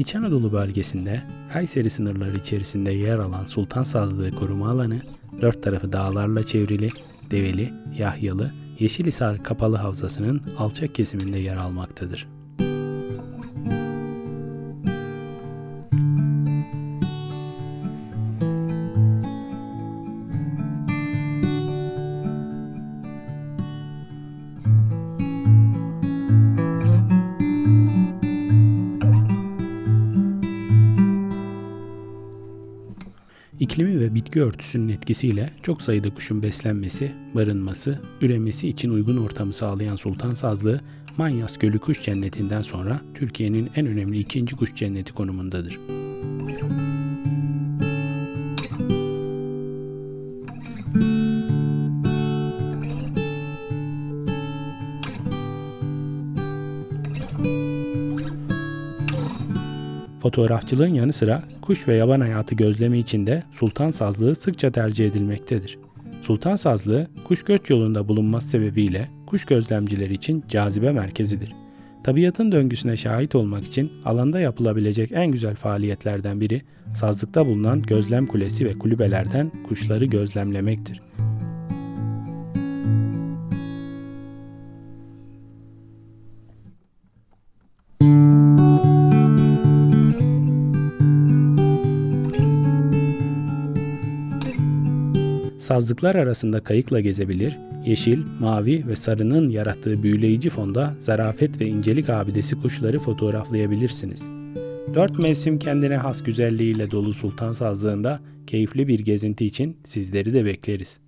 İç Anadolu bölgesinde Kayseri sınırları içerisinde yer alan Sultan Sazlığı Koruma Alanı, dört tarafı dağlarla çevrili, Develi, Yahyalı, Yeşilhisar Kapalı Havzası'nın alçak kesiminde yer almaktadır. İklimi ve bitki örtüsünün etkisiyle çok sayıda kuşun beslenmesi, barınması, üremesi için uygun ortamı sağlayan Sultan Sazlığı, Manyas Gölü Kuş Cenneti'nden sonra Türkiye'nin en önemli ikinci kuş cenneti konumundadır. Fotoğrafçılığın yanı sıra kuş ve yaban hayatı gözlemi için de sultan sazlığı sıkça tercih edilmektedir. Sultan sazlığı kuş göç yolunda bulunması sebebiyle kuş gözlemcileri için cazibe merkezidir. Tabiatın döngüsüne şahit olmak için alanda yapılabilecek en güzel faaliyetlerden biri sazlıkta bulunan gözlem kulesi ve kulübelerden kuşları gözlemlemektir. Sazlıklar arasında kayıkla gezebilir, yeşil, mavi ve sarının yarattığı büyüleyici fonda zarafet ve incelik abidesi kuşları fotoğraflayabilirsiniz. Dört mevsim kendine has güzelliğiyle dolu Sultan Sazlığı'nda keyifli bir gezinti için sizleri de bekleriz.